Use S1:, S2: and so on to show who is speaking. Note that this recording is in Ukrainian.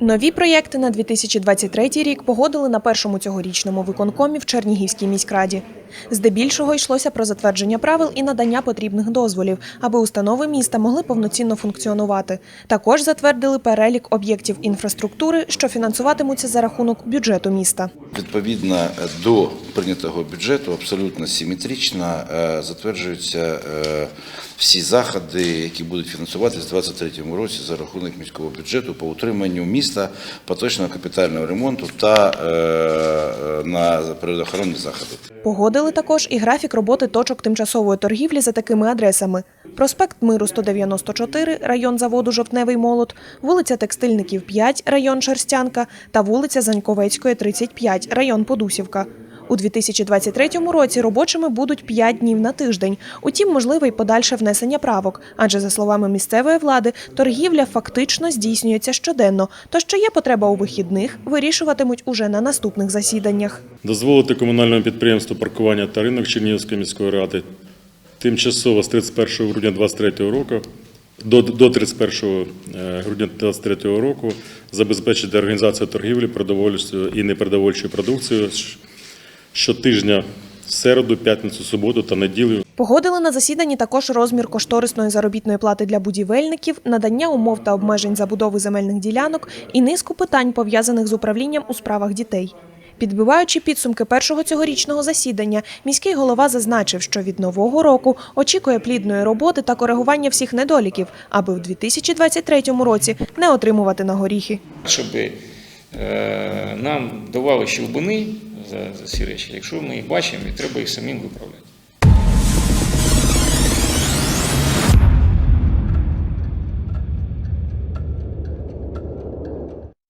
S1: Нові проєкти на 2023 рік погодили на першому цьогорічному виконкомі в Чернігівській міськраді. Здебільшого йшлося про затвердження правил і надання потрібних дозволів, аби установи міста могли повноцінно функціонувати. Також затвердили перелік об'єктів інфраструктури, що фінансуватимуться за рахунок бюджету міста.
S2: Відповідно до прийнятого бюджету, абсолютно симетрично е, затверджуються е, всі заходи, які будуть фінансуватися в 2023 році за рахунок міського бюджету по утриманню міста, поточного капітального ремонту та е, е, на природоохоронні заходи.
S1: Погодили також і графік роботи точок тимчасової торгівлі за такими адресами: проспект Миру 194, район заводу Жовтневий молот, вулиця Текстильників 5, район Шерстянка та вулиця Заньковецької 35, район Подусівка. У 2023 році робочими будуть 5 днів на тиждень. Утім, можливе й подальше внесення правок, адже за словами місцевої влади, торгівля фактично здійснюється щоденно. То що є потреба у вихідних, вирішуватимуть уже на наступних засіданнях.
S3: Дозволити комунальному підприємству паркування та ринок Чернігівської міської ради тимчасово з 31 грудня 2023 року до, до 31 грудня 2023 року забезпечити організацію торгівлі продовольчою і непродовольчою продукцією щотижня в середу, п'ятницю, суботу та неділю
S1: Погодили на засіданні також розмір кошторисної заробітної плати для будівельників, надання умов та обмежень забудови земельних ділянок і низку питань, пов'язаних з управлінням у справах дітей. Підбиваючи підсумки першого цьогорічного засідання, міський голова зазначив, що від нового року очікує плідної роботи та коригування всіх недоліків, аби в 2023 році не отримувати на горіхи.
S4: щоб е, нам давали щелбини за, за ці речі. Якщо ми їх бачимо, і треба їх самим виправляти.